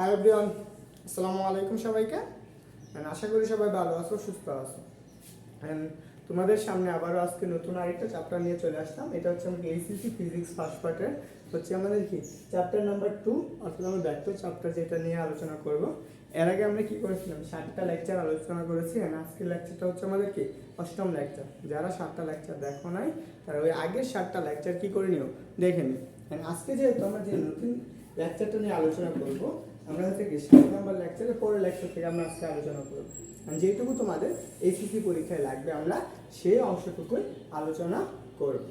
Hi everyone আসসালামু আলাইকুম সবাইকে। আশা করি সবাই ভালো আছো, সুস্থ আছো। And তোমাদের সামনে আবারও আজকে নতুন আরেকটা চ্যাপ্টার নিয়ে চলে আসলাম। এটা হচ্ছে আমাদের এইসিসি ফিজিক্স ফার্স্ট পার্টের হচ্ছে আমাদের কি? চ্যাপ্টার নাম্বার টু অর্থাৎ আমরা ব্যাকটো চ্যাপ্টার যেটা নিয়ে আলোচনা করব। এর আগে আমরা কি করেছিলাম? সাতটা লেকচার আলোচনা করেছি। আজকের লেকচারটা হচ্ছে আমাদের কি? অষ্টম লেকচার যারা সাতটা লেকচার দেখো নাই, তারা ওই আগের সাতটা লেকচার কি করে নিও? দেখে নিও। আজকে যেহেতু আমরা যে নতুন লেকচারটা নিয়ে আলোচনা করব আমরা হচ্ছে কি সাত নম্বর লেকচারের পরের লেকচার থেকে আমরা আজকে আলোচনা করব। যেটুকু তোমাদের এসএসসি পরীক্ষায় লাগবে আমরা সেই অংশটুকুই আলোচনা করব।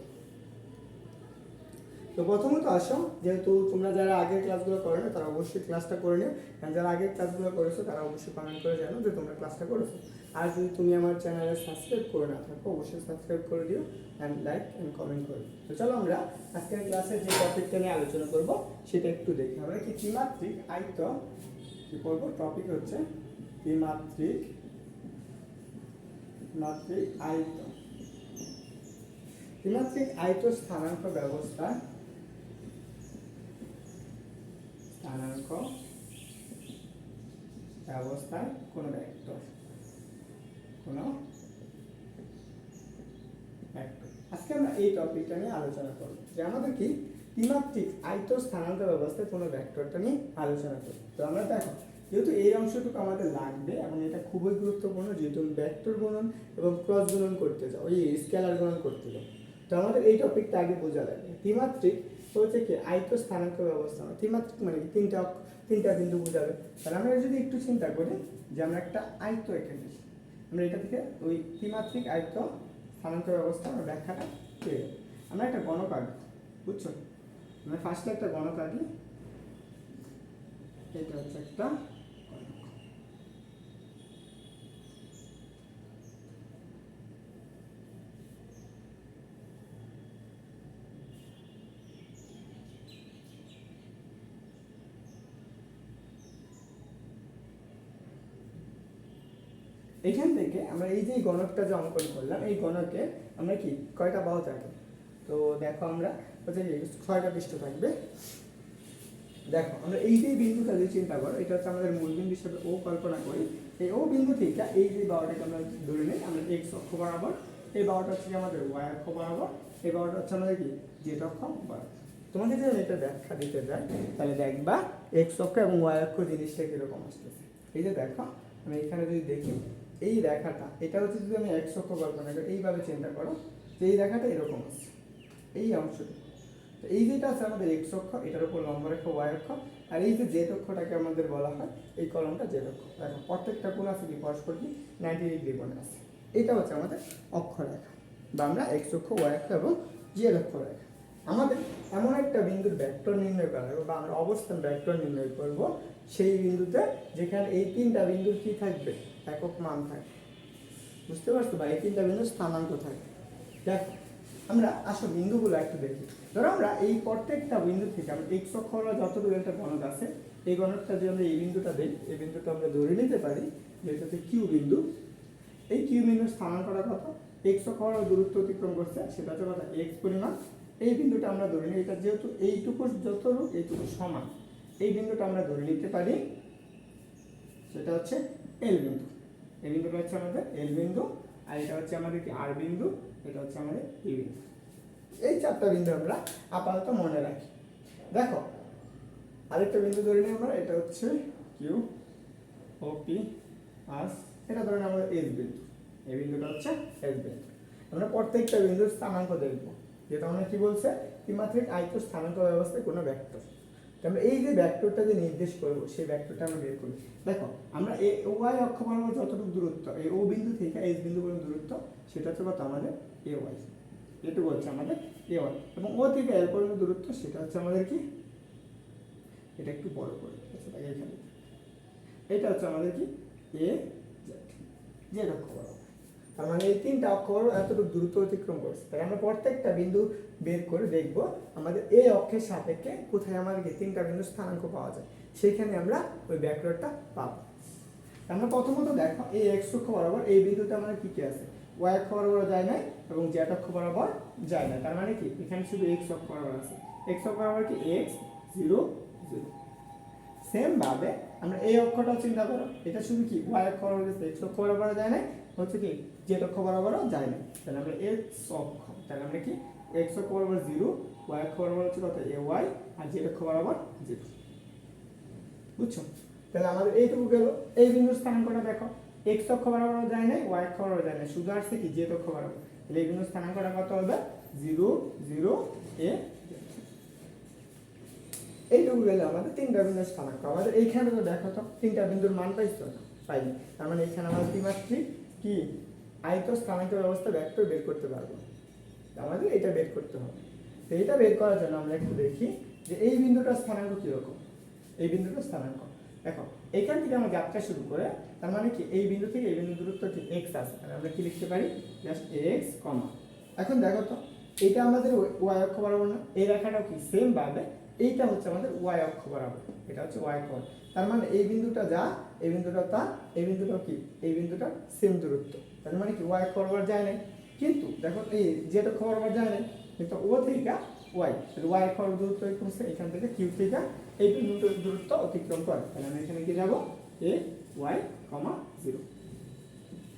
তো প্রথমত আসো, যেহেতু তোমরা যারা আগের ক্লাসগুলো করে না তারা অবশ্যই ক্লাসটা করে নিও। আর যারা আগের ক্লাসগুলো করেছ তারা অবশ্যই কমেন্ট করে জানো যে তোমরা ক্লাসটা করেছ। আর যদি তুমি আমার চ্যানেলে সাবস্ক্রাইব করে না থাকো, অবশ্যই সাবস্ক্রাইব করে দিও অ্যান্ড লাইক অ্যান্ড কমেন্ট করে তো চলো আমরা আজকের ক্লাসে যে টপিকটা নিয়ে আলোচনা করব, সেটা একটু দেখি। আমরা কি ত্রিমাত্রিক আয়ত কি করব? টপিক হচ্ছে ত্রিমাত্রিক মাত্রিক আয়ত ত্রিমাত্রিক আয়ত স্থানাঙ্ক ব্যবস্থা স্থানাঙ্ক ব্যবস্থায় কোন ভেক্টর কোন ভেক্টর আজকে আমরা এই টপিকটা নিয়ে আলোচনা করব। যে আমাদের কি ত্রিমাত্রিক আয়ত স্থানাঙ্ক ব্যবস্থায় কোনো ভেক্টরটা নিয়ে আলোচনা করব। তো আমরা দেখো, যেহেতু এই অংশটুকু আমাদের লাগবে এবং এটা খুবই গুরুত্বপূর্ণ, যেহেতু ভেক্টর গুণন এবং ক্রস গুণন করতে যাও এই স্কেলার গুণন করতে যাও তো আমাদের এই টপিকটা আগে বোঝা লাগবে। ত্রিমাত্রিক হচ্ছে কি আয়ত্ত স্থানাঙ্ক ব্যবস্থা ত্রিমাত্রিক মানে তিনটা তিনটা বিন্দু বোঝাবে। তাহলে আমরা যদি একটু চিন্তা করি যে আমরা একটা আয়ত এখানে আমরা এটা থেকে ওই ত্রিমাত্রিক আয়ত্ত স্থানাঙ্ক ব্যবস্থা আমরা ব্যাখ্যাটা পেয়ে। আমরা একটা গণক আঁকবো, বুঝছ? আমরা ফার্স্টে একটা গণক আঁকি। এটা হচ্ছে একটা গণক। এখান থেকে আমরা এই যে গণকটা যে অঙ্কন করলাম, এই গণকে আমরা কি কয়টা বাহু থাকে তো দেখো আমরা হচ্ছে ছয়টা পৃষ্ঠ থাকবে। দেখো, আমরা এই যে বিন্দুটা যদি চিন্তা করো, এটা হচ্ছে আমাদের মূল বিন্দু হিসেবে ও কল্পনা করি। এই ও বিন্দু থেকে এই যে বাহুটাকে আমরা ধরে নিই, আমরা এক্স অক্ষ বরাবর, এই বাহুটা হচ্ছে আমাদের ওয়াই অক্ষ বরাবর, এই বাহুটা হচ্ছে আমাদের কি? জেড অক্ষ বরাবর। তোমাকে যদি আমি এটা ব্যাখ্যা দিতে যাই, তাহলে দেখবা এক্স অক্ষ এবং ওয়াই অক্ষ জিনিসটা কীরকম আসতেছে। এই যে দেখো, আমি এখানে যদি দেখি এই রেখাটা, এটা হচ্ছে যদি আমি এক্স অক্ষ কল্পনা করি এইভাবে চিন্তা করো যে এই রেখাটা এরকম আছে, এই অংশটা। তো এই যেটা আছে আমাদের এক্স অক্ষ, এটার উপর লম্ব রেখা ওয়াই অক্ষ, আর এই যে জেড অক্ষটাকে আমাদের বলা হয়, এই কলমটা জেড অক্ষ। দেখো, প্রত্যেকটা কোণ আছে কি? পরস্পর কি? নাইনটি ডিগ্রি কোণে আছে। এটা হচ্ছে আমাদের অক্ষরেখা বা আমরা এক্স অক্ষ ওয়াই অক্ষ এবং জেড অক্ষ রেখা। আমাদের এমন একটা বিন্দুর ভেক্টর নির্ণয় করা হবে বা আমরা অবস্থান ভেক্টর নির্ণয় করব, সেই বিন্দুতে যেখানে এই তিনটা বিন্দুর কি থাকবে? একক মান থাকে। বুঝতে পারছ বা এই তিনটা বিন্দু স্থানাঙ্ক থাকে। দেখো, আমরা আসো বিন্দুগুলো একটু দেখি। ধরো আমরা এই প্রত্যেকটা বিন্দু থেকে আমরা এক্স অক্ষ যতটুকু একটা গণক আছে, এই গণকটা যদি আমরা এই বিন্দুটা দিই, এই বিন্দুটা আমরা ধরে নিতে পারি যেটা হচ্ছে কিউ বিন্দু। এই কিউ বিন্দুর স্থানাঙ্কটা কত? এক্স অক্ষ দূরত্ব অতিক্রম করছে, সেটা হচ্ছে কত? এক্স পরিমাণ। এই বিন্দুটা আমরা ধরে নিই, এটা যেহেতু এইটুকু যতটুকু, এইটুকু সমান। এই বিন্দুটা আমরা ধরে নিতে পারি, সেটা হচ্ছে এল বিন্দু। এই বিন্দুটা হচ্ছে আমাদের এল বিন্দু, আর এটা হচ্ছে আমাদের কি আর বিন্দু, এটা হচ্ছে আমাদের ই বিন্দু। এই চারটা বিন্দু আমরা আপাতত মনে রাখি। দেখো, আরেকটা বিন্দু ধরে নিই আমরা, এটা হচ্ছে কিউ ও পি আর এটা ধরে আমাদের এস বিন্দু। এই বিন্দুটা হচ্ছে এস বিন্দু। আমরা প্রত্যেকটা বিন্দুর স্থানাঙ্ক দেখব। যেটা আমরা কি বলছে? ত্রিমাত্রিক আয়ত স্থানাঙ্ক ব্যবস্থায় কোনো ভেক্টর। আমরা এই যে ভেক্টরটা যে নির্দেশ করব, সেই ভেক্টরটা আমরা বের করি। দেখো, আমরা এ ওয়াই অক্ষ বরাবর যতটুকু দূরত্ব এই ও বিন্দু থেকে এস বিন্দু পর্যন্ত দূরত্ব, সেটা হচ্ছে কত? আমাদের এ ওয়াই এটুকু হচ্ছে আমাদের এ ওয়াই এবং ও থেকে এল পর্যন্ত দূরত্ব, সেটা হচ্ছে আমাদের কি? এটা একটু বড় করে আচ্ছা এখানে। এটা হচ্ছে আমাদের কি? এ জেড জেড বরাবর। তার মানে এই তিনটা অক্ষর এতটুকু দ্রুত অতিক্রম করছে। তাই আমরা প্রত্যেকটা বিন্দু বের করে দেখব আমাদের এই অক্ষের সাপেক্ষে কোথায় আমাদের কি তিনটা বিন্দু স্থানাঙ্ক পাওয়া যায়। সেখানে আমরা ওই ব্যাকরটা পাবো। আমরা প্রথমত দেখো, এই এক্স অক্ষ বরাবর এই বিন্দুতে আমাদের কি কি আছে? ওয়াই অক্ষ বরাবর যায় নাই এবং জেড অক্ষ বরাবর যায় না তার মানে কি? এখানে শুধু এক্স অক্ষ বরাবর আছে। এক্স অক্ষ বরাবর কি? এক্স জিরো জিরো সেম ভাবে আমরা এই অক্ষরটাও চিন্তা করো। এটা শুধু কি? ওয়াই অক্ষ বরাবর এক্স অক্ষ বরাবর যায় না হচ্ছে কি জেড অক্ষ বরাবরও যায় না তাহলে আমরা এক্স অক্ষ তাহলে আমরা কি এক্স অক্ষ বরাবর জিরো ওয়াই অক্ষ বরাবর হচ্ছে কত, এ ওয়াই আর জেড অক্ষ বরাবর জিরো বুঝছ? তাহলে আমাদের এইটুকু গেল। এই বিন্দুর স্থানাঙ্কটা দেখো। এক্স অক্ষ বরাবর যায় না ওয়াই অক্ষ বরাবর যায় না শুধু আসছে কি জেড অক্ষ বরাবর। তাহলে এই বিন্দুর স্থানাঙ্কটা কত হবে? জিরো জিরো এ এইটুকু গেলে আমাদের তিনটা বিন্দুর স্থানাঙ্ক। আমাদের এইখানে তো দেখো তো, তিনটা বিন্দুর মান পাইছো? না পাইনি। তার মানে এখানে আমাদের ত্রিমাত্রিক কি? আয়ত স্থানাঙ্ক ব্যবস্থা ভেক্টর বের করতে পারব। আমাদের এটা বের করতে হবে। তো এটা বের করার জন্য আমরা একটু দেখি যে এই বিন্দুটার স্থানাঙ্ক কীরকম? এই বিন্দুটার স্থানাঙ্ক। দেখো, এখান থেকে আমরা যাত্রা শুরু করে, তার মানে কি এই বিন্দু থেকে এই বিন্দু দূরত্ব কি এক্স আছে। তাহলে আমরা কি লিখতে পারি? জাস্ট এক্স কমা এখন দেখো তো, এটা আমাদের ওয়াই অক্ষ বরাবর না। এই রেখাটাও কি সেম ভাবে এইটা হচ্ছে আমাদের ওয়াই অক্ষ বরাবর, এটা হচ্ছে ওয়াই অক্ষ তার মানে এই বিন্দুটা যা, এই বিন্দুটা তা, এই বিন্দুটা কি? এই বিন্দুটা সেম দূরত্ব। তার মানে কি ওয়াই অক্ষ বরাবর যায় না কিন্তু দেখো এই অক্ষ বরাবর যায় না কিন্তু ও থেকে ওয়াই ওয়াই বরাবর দূরত্ব করছে এখান থেকে কিউ থেকে এই বিন্দুটার দূরত্ব অতিক্রম করে। তাহলে আমি এখানে কি যাব এ ওয়াই কমা জিরো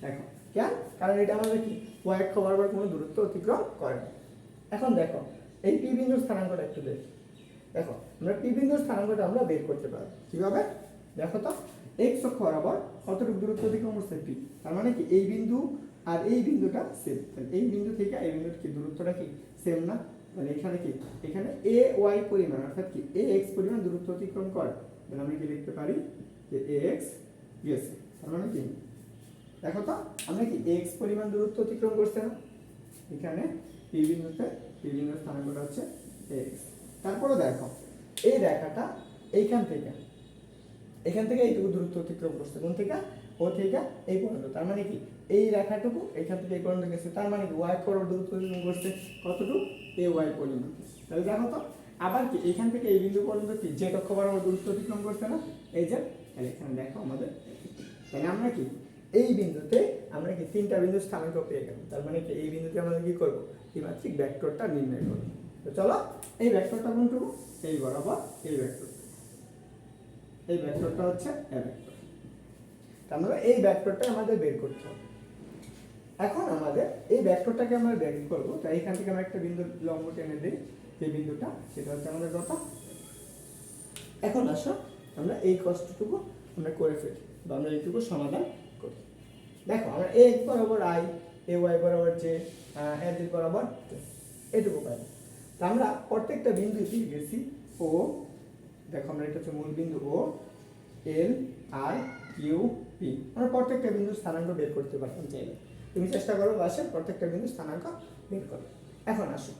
দেখো, কেন? কারণ এটা আমাদের কি ওয়াই অক্ষ বরাবর কোনো দূরত্ব অতিক্রম করে না। এখন দেখো, এই পি বিন্দুর স্থানাঙ্কটা একটু দেখি। দেখো, আমরা পি বিন্দুর স্থানাঙ্কটা আমরা বের করতে পারব কীভাবে? দেখো তো এক্স অক্ষ বরাবর কতটুকু দূরত্ব অতিক্রম করছে পি তার মানে কি এই বিন্দু আর এই বিন্দুটা সেম এই বিন্দু থেকে এই বিন্দুর কি, দূরত্বটা কি সেম না? মানে এখানে কি? এখানে এ ওয়াই পরিমাণ, অর্থাৎ কি এ এক্স পরিমাণ দূরত্ব অতিক্রম করে। তাহলে আমি কি লিখতে পারি? যে এ এক্স গেছে। তার মানে কি? দেখো তো, আমরা কি এক্স পরিমাণ দূরত্ব অতিক্রম করছে না? এখানে পি বিন্দুতে পি বিন্দুর স্থানাঙ্কটা হচ্ছে এক্স তারপরে দেখো, এই রেখাটা এইখান থেকে, এখান থেকে এইটুকু দূরত্ব অতিক্রম করছে, কোন থেকে? ও থেকে এই পর্যন্ত। তার মানে কি? এই রেখাটুকু এখান থেকে এই পর্যন্ত গেছে। তার মানে কি? ওয়াই করোর দূরত্ব অতিক্রম করছে কতটুকু? এ ওয়াই পর্যন্ত তাহলে দেখো তো, আবার কি? এখান থেকে এই বিন্দু পর্যন্ত কি? যে কক্ষ বরাবর দূরত্ব অতিক্রম করছে না? এই যে, তাহলে এখানে দেখো আমাদের তাহলে আমরা কি? এই বিন্দুতে আমরা কি তিনটা বিন্দু স্থানাঙ্ক পেয়ে গেলাম। তার মানে কি? এই বিন্দুতে আমরা কি করব? ত্রিমাত্রিক ভেক্টরটা নির্ণয় করব। তো চলো, এই ভেক্টরটা কোনটুকু এই বরাবর, এই ভেক্টরটা এই ভেক্টরটা হচ্ছে এ ভেক্টর মানে এই ভেক্টরটা আমাদের বের করতে হবে। এখন আমাদের এই ভেক্টরটাকে আমরা বের করব তাই এখান থেকে আমরা একটা বিন্দু লম্ব টেনে দিই, যে বিন্দুটা, সেটা হচ্ছে আমাদের কথা এখন আসো, আমরা এই কষ্টটুকু আমরা করে ফেলি, বা আমরা এইটুকু সমাধান করি। দেখো, আমরা এ বরাবর আই এ ওয়াই বরাবর যে এ জি বরাবর এটুকু পাই। আমরা প্রত্যেকটা বিন্দু দিয়ে গেছি ও, দেখো আমরা এটা হচ্ছে মূল বিন্দু, ও, এল, আর, কিউ, পি। আমরা প্রত্যেকটা বিন্দু স্থানাঙ্ক বের করতে পারতাম চাইলে। তুমি চেষ্টা করো বাসে প্রত্যেকটা বিন্দু স্থানাঙ্ক বের করো এখন আসো।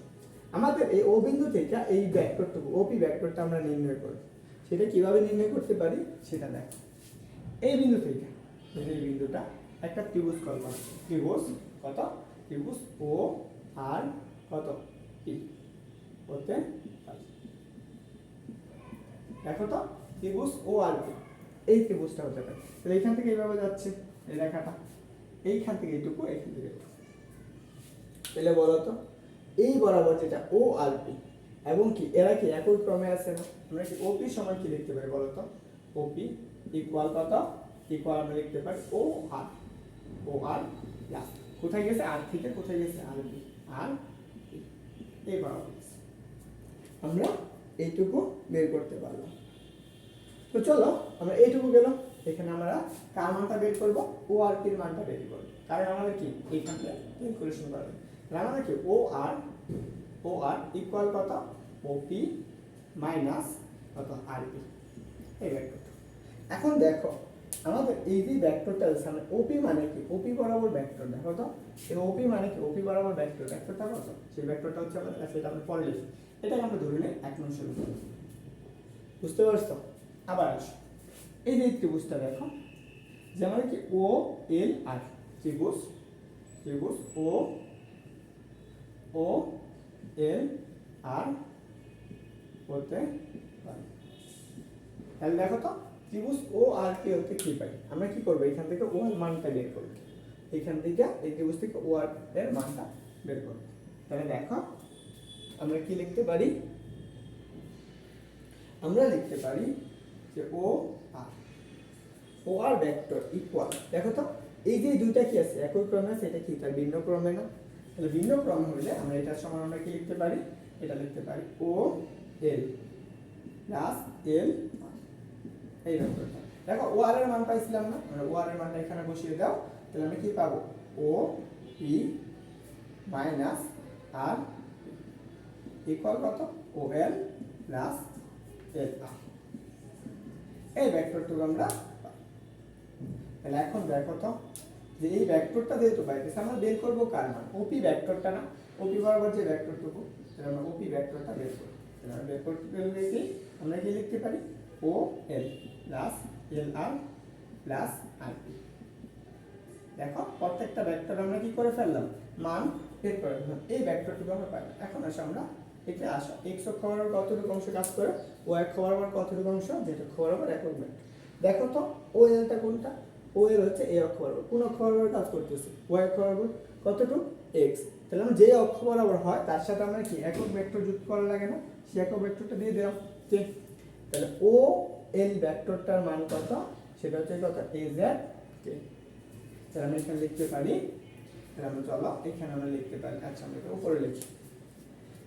আমাদের এই ও বিন্দু থেকে এই ভেক্টরটুকু ওপি ভেক্টরটা আমরা নির্ণয় করব। সেটা কীভাবে নির্ণয় করতে পারি? সেটা দেখো। এই বিন্দু থেকে, এই বিন্দুটা একটা ত্রিভুজ কল্পনা ত্রিভুজ কত? ত্রিভুজ ও আর কত? পি। হতে পারে দেখো তো, ত্রিভুজ ও আর এই ত্রিভুজটা হতে পারে। তাহলে এইখান থেকে এইভাবে যাচ্ছে এই রেখাটা। এইখান থেকে এইটুকু, এইখান থেকে তাহলে বলো তো, এই বরাবর যেটা ও আর পি, এবং কি, এরা কি একই ক্রমে আছে না? আমরা কি ওপি সমান কি লিখতে পারি বলো তো? ওপি ইকুয়াল কত? ইকুয়াল আমরা লিখতে পারি ও আর ও আর কোথায় গেছে? আর থেকে কোথায় গেছে? আর আর। এই বরাবর। আমরা এইটুকু বের করতে পারলাম। তো চলো, আমরা এইটুকু গেলাম। এখানে আমরা কার মানটা বের করব? ও আর পির মানটা বের করব? কারণ আমাদের কি? এইখানটা ক্যালকুলেশন করা। তাহলে আমাদের কি? ও আর ও আর ইকুয়াল কত? ও পি মাইনাস কত? R P. এই ভেক্টরটা এখন দেখো, আমাদের এই যে ভেক্টরটা সামনে ওপি মানে কি? ওপি বরাবর ভেক্টর দেখো তো। এই ওপি মানে কি? ওপি বরাবর ভেক্টর ভেক্টরটা কত? সেই ভেক্টরটা হচ্ছে আমাদের, সেটা আমরা পরে এটাকে আমরা ধরে নিই, এক নং করি বুঝতে পারছ? আবার আসো। এই যে ত্রিভুজটা দেখো যেমন কি? ও এল আর ত্রিভুজ ত্রিভুজ ও ও এল আর হতে পারে। তাহলে দেখো তো ত্রিভুজ ও আর কে হতে কি পাই? আমরা কি করব? এখান থেকে ও এর মানটা বের করব। এখান থেকে এই ত্রিভুজ থেকে ও আর এর মানটা বের করব। তাহলে দেখো আমরা কি লিখতে পারি? আমরা লিখতে পারি যে ও আর ও আর ভেক্টর ইকুয়াল দেখো তো, এই যে দুইটা কি আছে? একই ক্রমে আছে, এটা কি? তার ভিন্ন ক্রমে না? তাহলে ভিন্ন ক্রমে হলে আমরা এটার সমান আমরা কি লিখতে পারি? এটা লিখতে পারি ও এল প্লাস এল এই ভেক্টরটা দেখো ও আর এর মান পাইছিলাম না? আমরা ও আর এর মানটা এখানে বসিয়ে দাও। তাহলে আমরা কি পাবো? O P minus R equal কত? ও এল প্লাস এল আর এই ভেক্টরটুকু আমরা তাহলে এখন দেখো তো, যে এই ভেক্টরটা যেহেতু পাইতেছে, আমরা বের করব কার মান? ওপি ভেক্টরটা না? ওপি বরাবর যে ভেক্টরটুকু তাহলে আমরা ওপি ভেক্টরটা বের করব। তাহলে আমরা বের করতে কি আমরা কি লিখতে পারি? O L plus L R plus R P দেখো, প্রত্যেকটা ভেক্টর আমরা কি করে ফেললাম? মান বের করে এই ভেক্টরটুকু আমরা পাই। এখন আসে আমরা এখানে আসা। এক্স অক্ষ বরাবর কতটুকু অংশ কাজ করে? ও এক বরাবর কতটুকু অংশ? যেটা অক্ষ বরাবর একক ভেক্টর দেখো তো ও এলটা কোনটা? ও এল হচ্ছে এই অক্ষ বরাবর। কোন অক্ষ বরাবর কাজ করতেছে? ও অক্ষ বরাবর। কতটুকু? এক্স তাহলে আমরা যে অক্ষ বরাবর হয়, তার সাথে আমরা কি? একক ভেক্টর যুক্ত করা লাগে না? সেই একক ভেক্টরটা দিয়ে দিলাম ঠিক। তাহলে ও এল ভেক্টরটার মান কত? সেটা হচ্ছে কত? এ জেড কে তাহলে আমরা এখানে লিখতে পারি। তাহলে আমরা চলো, এখানে আমরা লিখতে পারি। আচ্ছা আমরা উপরে লিখি।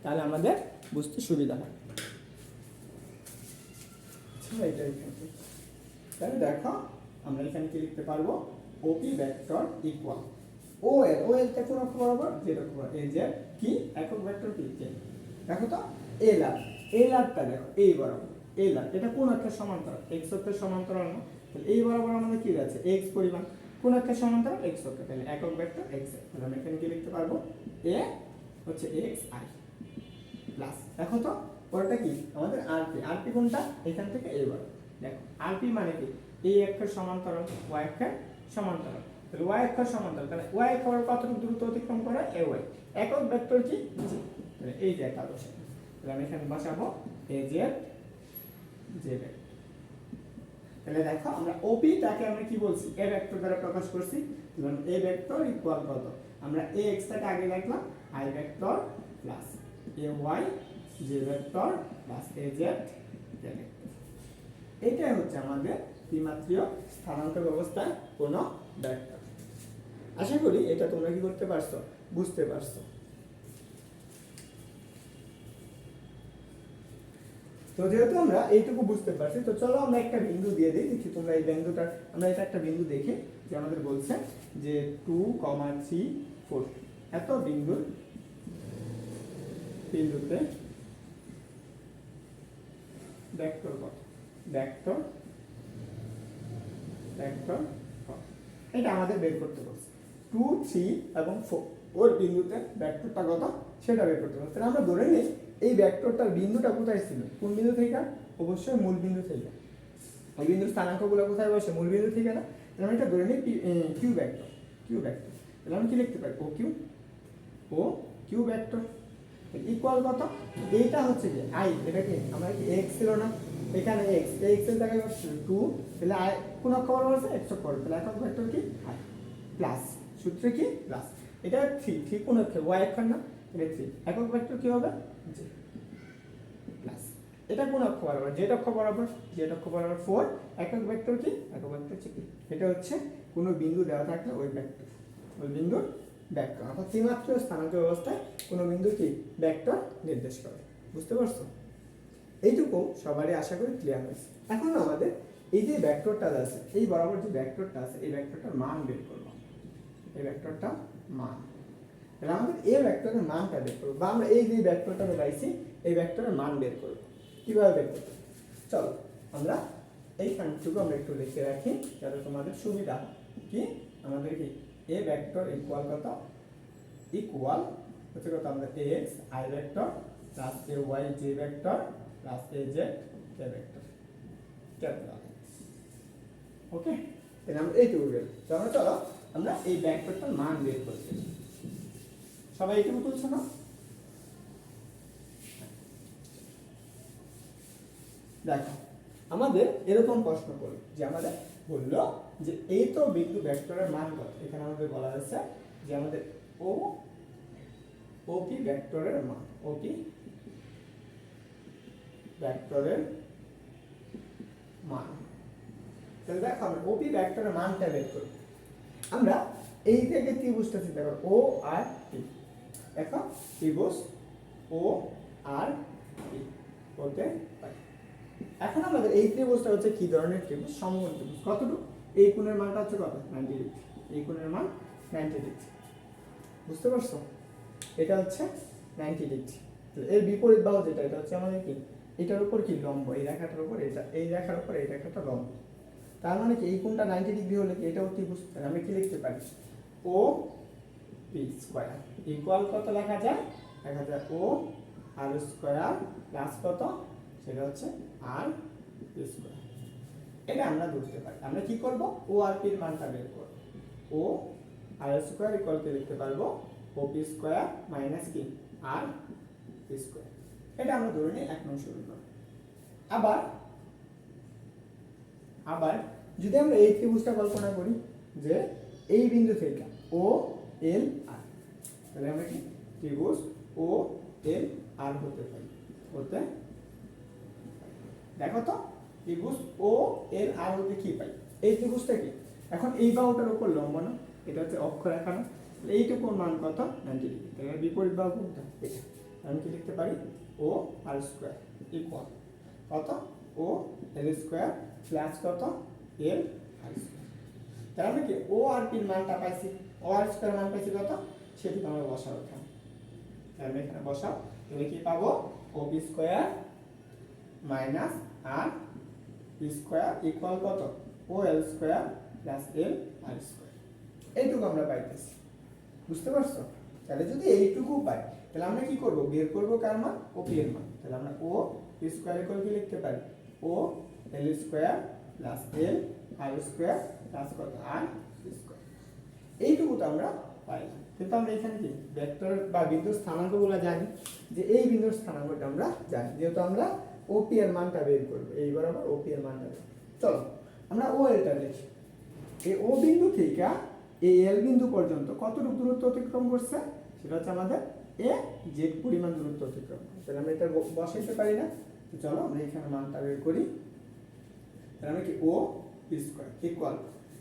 তাহলে আমাদের বুঝতে সুবিধা হয়। আচ্ছা, তাহলে দেখো আমরা এখানে কি লিখতে পারব? ওপি ভেক্টর ইকুয়াল ও এল ও এলটা কোন অক্ষ বরাবর? জেড অক্ষ এই যে কি একক ভেক্টর কে দেখো তো এল আর এল আরটা দেখো এই বরাবর। এল আর এটা কোন অক্ষের সমান্তরাল? এক্স অক্ষের সমান্তরাল না। তাহলে এই বরাবর আমাদের কি আছে? এক্স পরিমাণ। কোন অক্ষের সমান্তরাল? এক্স অক্ষ তাহলে একক ভেক্টর এক্স তাহলে আমরা এখানে কি লিখতে পারব? এ হচ্ছে এক্স আই প্লাস দেখো তো পরেরটা কি? আমাদের আরপি আরপি কোনটা? এখান থেকে এই বরাবর দেখো আরপি মানে কি? এই অক্ষের সমান্তরাল ওয়াই অক্ষের সমান্তরাল। তাহলে ওয়াই অক্ষের সমান্তরাল, তাহলে ওয়াই অক্ষর কতটুকু দূরত্ব অতিক্রম করে? এ ওয়াই একক ভেক্টর কি? জি তাহলে এই যে একটা বসে। তাহলে আমি এখানে বসাবো এ জে জে তাহলে দেখো, আমরা ওপি তাকে আমরা কি বলছি? এ ভেক্টর দ্বারা প্রকাশ করছি। এ ভেক্টর ইকুয়াল কত? আমরা এ এক্স টাকে আগে লিখলাম I vector plus A J vector plus A এটাই হচ্ছে আমাদের ত্রিমাত্রীয় স্থানাঙ্ক ব্যবস্থার কোনো ভেক্টর আশা করি এটা তোমরা কি করতে পারছ? বুঝতে পারছ। তো যেহেতু আমরা এইটুকু বুঝতে পারছি, তো চলো আমরা একটা বিন্দু দিয়ে দিই। দেখি তোমরা এই বিন্দুটা আমরা এটা একটা বিন্দু দেখি, যে আমাদের বলছে যে টু কমা থ্রি ফোর এত বিন্দুর বিন্দুতে ভেক্টর কত? ভেক্টর ভেক্টর এটা আমাদের বের করতে বলছে। টু থ্রি এবং ফোর ওর বিন্দুতে ভেক্টরটা কত? সেটা বের করতে বলছে। তাহলে আমরা ধরে নিই, এই ভেক্টরটার বিন্দুটা কোথায় ছিল? কোন বিন্দু থেকে? অবশ্যই মূল বিন্দু থেকে। ওই বিন্দুর স্থানাঙ্কগুলো কোথায় বসে? মূল বিন্দু থেকে না? তাহলে আমি এটা ধরে নিই কিউ ভেক্টর কিউ ভেক্টর তাহলে আমি কি লিখতে পারি? O Q O Q vector equal কত? এইটা হচ্ছে কি আই এটা কি? আমরা কি এক্স ছিল না? এখানে এক্স এক্সের জায়গায় টু তাহলে আই কোন অক্ষ বরাবর আছে? এক্স অক্ষ বরাবর। তাহলে একক ভেক্টর কি? আই প্লাস সূত্রে কি? প্লাস এটা থ্রি থ্রি কোন অক্ষর ওয়াই অক্ষর না? এটা থ্রি একক ভেক্টর কি হবে? প্লাস এটা কোন অক্ষ বরাবর? জেড অক্ষ বরাবর। জেড অক্ষ বরাবর ফোর একক ভেক্টর কি? একক ভেক্টর হচ্ছে কি? এটা হচ্ছে কোনো বিন্দু দেওয়া থাকলে ওই ভেক্টর। ওই বিন্দুর ভেক্টর অর্থাৎ স্থানাঙ্ক ব্যবস্থায় কোনো বিন্দু কি ভেক্টর নির্দেশ করে। বুঝতে পারছ? এইটুকু সবারই আশা করি ক্লিয়ার হয়েছে। এখন আমাদের এই যে ভেক্টরটা আছে, এই বরাবর যে ভেক্টরটা আছে, এই ভেক্টরটার মান বের করব। এই ভেক্টরটা মান। তাহলে আমাদের এই ভেক্টরের মানটা বের করব বা আমরা এই যে আমরা পাইছি, এই ভেক্টরের মান বের করব। কীভাবে বের করব? চলো, আমরা এই খানটুকু আমরা একটু লিখে রাখি, যাতে তোমাদের সুবিধা কি? আমাদের কি এ ভেক্টর ইকুয়াল কত? ইকুয়াল হচ্ছে কত আমাদের A X I vector plus A Y J vector plus A Z K vector capital okay তাহলে আমরা এইটুকু বের তো আমরা চলো আমরা এই ভেক্টরটার মান বের করতে সবাই এইটুকু তুলছো না? দেখো আমাদের এরকম প্রশ্ন করল যে আমাদের বলল যে এই তো বিন্দু ভেক্টরের মান কত? এখানে আমাদের বলা হয়েছে যে আমাদের ও ও কি ভেক্টরের মান ও কি ভেক্টরের মান। তাহলে দেখো আমরা ওপি ভেক্টরের মানটা বের করব আমরা এই থেকে ত্রিভুজটা চিন্তা করব ও আর টি দেখো, ত্রিভুজ ও আর টি বলতে পারি। এখন আমাদের এই ত্রিভুজটা হচ্ছে কি ধরনের ত্রিভুজ? সমকোণ ত্রিভুজ। কতটুকু? এই কোণের মানটা হচ্ছে কত? নাইনটি ডিগ্রি এই কোণের মান নাইনটি ডিগ্রি বুঝতে পারছ? এটা হচ্ছে নাইনটি ডিগ্রি এর বিপরীত বাহু যেটা, এটা হচ্ছে আমাদের কি? এটার উপর কি লম্ব? এই রেখাটার উপর, এটা, এই রেখার উপর, এই রেখাটা লম্ব। তার মানে কি? এই কোণটা নাইনটি ডিগ্রি হলে কি? এটাও ত্রিভুজ তাহলে আমি কি লিখতে পারি? ও পি স্কোয়ার ইকুয়াল কত লেখা যায়? লেখা যায় ও আর স্কোয়ার প্লাস কত? সেটা হচ্ছে আর স্কোয়ার এটা আমরা ধরতে পারি। আমরা কি করব? ও আর পির মানটা বের করব। ও আর স্কোয়ার ইকুয়াল কি লিখতে পারব ও পি স্কোয়ার মাইনাস কি আর পি স্কোয়ার এটা আমরা ধরে নিই এক নং সমীকরণ আবার আবার যদি আমরা এই ত্রিভুজটা কল্পনা করি যে এই বিন্দু থেকে ও এল আর তাহলে আমরা কি? ত্রিভুজ ও এল আর হতে পারি। হতে দেখো তো? ত্রিভুজ ও এর হতে কি পাই? এই ত্রিভুজটা কি? এখন এই বাহুটার উপর লম্ব না, এটা হচ্ছে অক্ষরেখা না। তাহলে এইটুকুর মান কত? নাইনটি ডিগ্রি বিপরীত বাহু কোনটা? এটা। আমি কি লিখতে পারি? ও আর স্কোয়ার ইকুয়াল কত? ও এল স্কোয়ার প্লাস কত? এল আর স্কোয়ার তাহলে আমরা কি ও আর পির মানটা পাইছি? ও আর স্কোয়ার মান পাইছি কত? সেটিকে আমরা বসাবো এখানে তাহলে এখানে বসাও। তাহলে কি পাবো? O P square minus R P square equal কত? O L square plus L R square এইটুকু আমরা পাইতেছি। বুঝতে পারছ? তাহলে যদি এইটুকু পাই, তাহলে আমরা কি করব? বের করব কার মান? ও পি এর মান। তাহলে আমরা ও স্কোয়ার ইকুয়াল কি লিখতে পারি? O L square plus L R square plus কত? আর স্কোয়ার এইটুকু তো আমরা পাইলাম। কিন্তু আমরা এখানে কি? ভেক্টর বা বিন্দুর স্থানাঙ্কগুলো জানি। যে এই বিন্দুর স্থানাঙ্কটা আমরা জানি। যেহেতু আমরা ওপি এর মানটা বের করব। এই বরাবর ওপি এর মানটা বের। চলো, আমরা ও এলটা দেখি। এই ও বিন্দু থেকে এই এল বিন্দু পর্যন্ত কতটুকু দূরত্ব অতিক্রম করছে? সেটা হচ্ছে আমাদের এ জেড পরিমাণ দূরত্ব অতিক্রম। তাহলে আমরা এটা বসাইতে পারি না। চলো, আমরা এখানে মানটা বের করি। তাহলে আমরা কি ও পি স্কোয়ার ইকুয়াল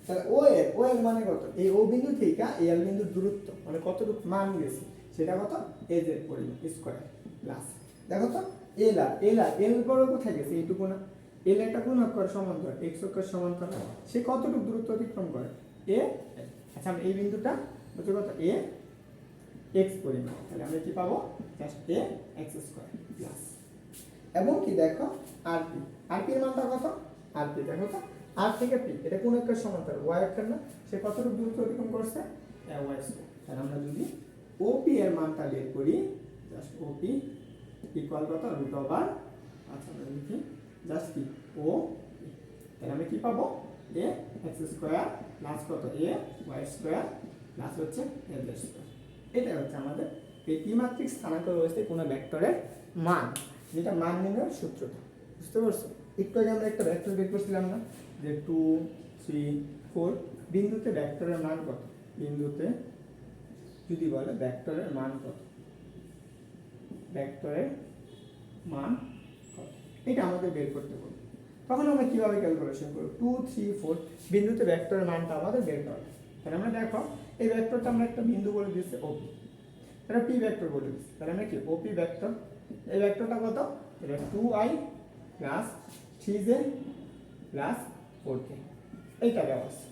তাহলে ও এর ও এর মানে কত? এই ও বিন্দু থেকে এই এল বিন্দুর দূরত্ব মানে কতটুকু মান গেছে, সেটা কত? এ জেড পরিমাণ স্কোয়ার প্লাস দেখো তো এল আর এল আর এল বড় কোথায় গেছে? এইটুকু না? এল একটা কোন অক্ষর সমান্তরাল? এক্স অক্ষর সমান্তরাল। সে কতটুকু দূরত্ব অতিক্রম করে? এ আচ্ছা আমরা এই বিন্দুটা হচ্ছে কত এ এক্স পরিমাণ। তাহলে আমরা কি পাবো? Just A X square plus এবং কি দেখো? আর পি আর পি এর মানটা কত? আর পি দেখো তো। আর থেকে পি এটা কোন একটা সমান্তরাল? ওয়াই একটা না। সে কতটুকু দূরত্ব অতিক্রম করছে? ওয়াই স্কোয়ার তাহলে আমরা যদি ওপি এর মানটা বের করি জাস্ট ওপি ইকুয়াল কত? রুট ওভার আচ্ছা লিখি জাস্ট কি ও তাহলে আমি কি পাবো? এ এক্স স্কোয়ার প্লাস কত? এ ওয়াই স্কোয়ার প্লাস হচ্ছে এল স্কোয়ার এটা হচ্ছে আমাদের এই ত্রিমাত্রিক স্থানাঙ্ক ব্যবস্থায় কোনো ভেক্টরের মান। যেটা মান নির্ণয়ের সূত্রটা। বুঝতে পারছ? একটু আগে আমরা একটা ভেক্টর বের করছিলাম না? যে টু থ্রি ফোর বিন্দুতে ভেক্টরের মান কত? বিন্দুতে যদি বলে ভেক্টরের মান কত? ভেক্টরের মান এটা আমাদের বের করতে বলবে তখন আমরা কীভাবে ক্যালকুলেশন করব? টু থ্রি ফোর বিন্দুতে ভেক্টরের মানটা আমাদের বের করা তাহলে আমরা দেখো, এই ভেক্টরটা আমরা একটা বিন্দু বলে দিচ্ছি ওপি তাহলে পি ভেক্টর বলে দিচ্ছি তাহলে আমরা কি? ওপি ভেক্টর এই ভেক্টরটা কত? এটা two I plus three J plus four K এইটা ব্যবস্থা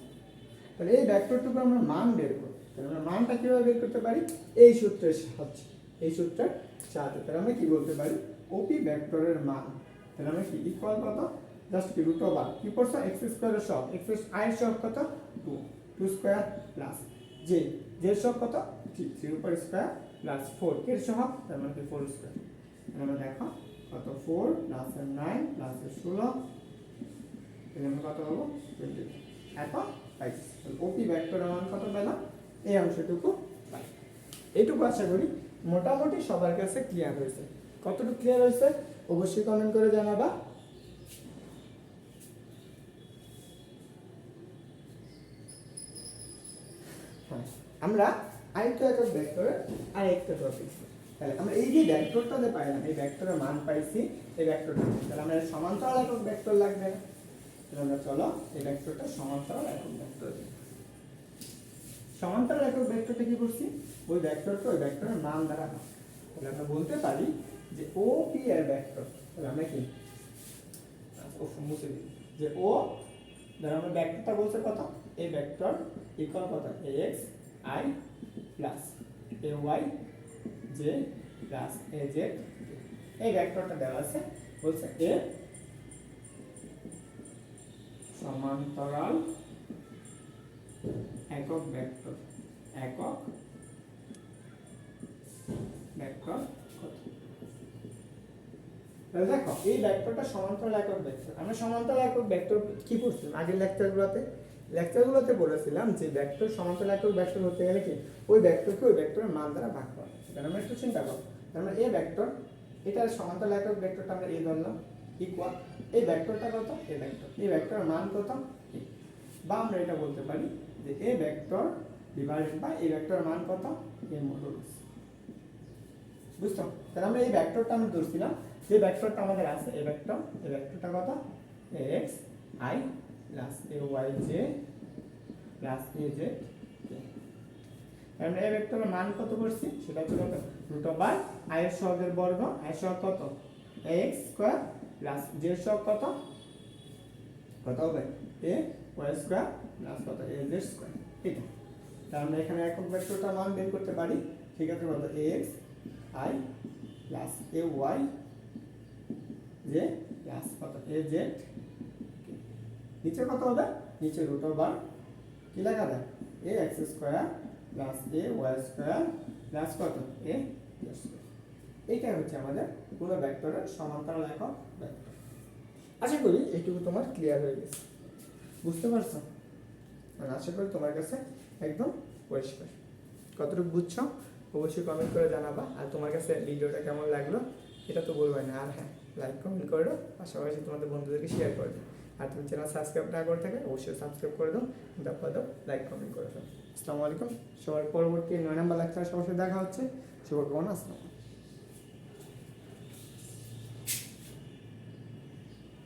তাহলে এই ভেক্টরটুকু আমরা মান বের করব। তাহলে আমরা মানটা কীভাবে বের করতে পারি? এই সূত্রের সাহায্যে। এই সূত্রের সাহায্যে তাহলে আমরা কি বলতে পারি? ওপি ভেক্টরের মান। তাহলে আমরা কি? ইকুয়াল কত? জাস্ট কি? রুট ওভার কি করছ? এক্স স্কোয়ারের সব। এক্স আয়ের সব কত? Two two square plus J জের সব কত? থ্রি থ্রি উপর স্কোয়ার প্লাস ফোর এর সহ তার মানে কি? ফোর স্কোয়ার আমরা দেখো, কত? ফোর প্লাস নাইন প্লাস ষোলো। তাহলে আমরা কত পাবো? টোয়েন্টি এখন পাইছি ওপি ভেক্টরের মান কত পেলাম? এই অংশটুকু পাই। এইটুকু আশা করি। মোটামুটি সবার কাছে ক্লিয়ার হয়েছে। কতটুকু ক্লিয়ার হয়েছে? অবশ্যই কমেন্ট করে জানাবা। হ্যাঁ, আমরা আরেকটা একক ভেক্টরের আরেকটা টপিক তাহলে আমরা এই যে ভেক্টরটা যে পাইলাম এই ভেক্টরের মান পাইছি এই ভেক্টরটা তাহলে আমরা সমান্তরাল একক ভেক্টর লাগবে? তাহলে আমরা চলো এই ভেক্টরটা সমান্তরাল একক ভেক্টর। সমান্তরাল একক ভেক্টরটা কি করছি? ওই ভেক্টরটা ওই ভেক্টরের মান দ্বারা। তাহলে আমরা বলতে পারি যে ও পি এর ভেক্টর তাহলে আমরা কি? মুছে দিই। যে ও ধর আমরা ভেক্টরটা বলছে কত? এই ভেক্টর ইকুয়াল কত? A X I plus A Y J plus A Z এই ভেক্টরটা দেওয়া আছে, বলছে এ সমান্তরাল একক ভেক্টর একক ভেক্টর কত? তাহলে দেখো, এই ভেক্টরটা সমান্তরাল একক আমরা সমান্তরাল একক কি করছিলাম আগের লেকচারগুলোতে? লেকচারগুলোতে বলেছিলাম যে সমান্তরাল একক হতে গেলে কি? ওই ওই মান দ্বারা ভাগ করা আমরা একটু চিন্তা এই এটার সমান্তরাল একক ভেক্টরটা আমরা এ ধরলাম ইকুয়াল এই কত? এই ভেক্টর। এই ভেক্টরের মান কত? বা আমরা এটা বলতে পারি যে এ ভেক্টর ডিভাইডেড বাই এই ভেক্টরের মান কত? এ মডুলাস বুঝছ? তাহলে আমরা এই ভেক্টরটা আমরা ধরছিলাম, যে ভেক্টরটা আমাদের আছে, এই ভেক্টর এই ভেক্টরটা কত? X I plus A Y J plus A J আমরা এই ভেক্টরের মান কত করছি? সেটা হচ্ছে কত? রুট ওভার আই এর সহগের বর্গ আই সহগ কত? এক্স স্কোয়ার প্লাস জে সহগ কত? কত হবে? এ ওয়াই স্কোয়ার প্লাস কত? এ জেড স্কোয়ার এটা তাহলে আমরা এখানে একক ভেক্টরটা মান বের করতে পারি, ঠিক আছে, কত? X I plus A Y J plus কত? এ জেড নিচে কত হবে? নিচে রুট ওভার কি লেখা যায় A X square plus A Y square plus কত? এ স্কোয়ার এইটাই হচ্ছে আমাদের পুরো ভেক্টরের সমান্তরাল একক ভেক্টর আশা করি এইটুকু তোমার ক্লিয়ার হয়ে গেছে। বুঝতে পারছ? আশা করি তোমার কাছে একদম পরিষ্কার। কতটুকু বুঝছ? অবশ্যই কমেন্ট করে জানাবা। আর তোমার কাছে ভিডিওটা কেমন লাগল, এটা তো বলবে না। আর হ্যাঁ লাইক কমেন্ট করে। দাও পাশাপাশি তোমাদের বন্ধুদেরকে শেয়ার করে দাও। আর তুমি চ্যানেল সাবস্ক্রাইব না করে থাকে অবশ্যই সাবস্ক্রাইব করে দাও। দাও দাও লাইক কমেন্ট করে দাও। আসসালামু আলাইকুম। সবার পরবর্তী নয় নম্বর লেকচার সবার সাথে দেখা হচ্ছে। শুভকামনা, আসসালাম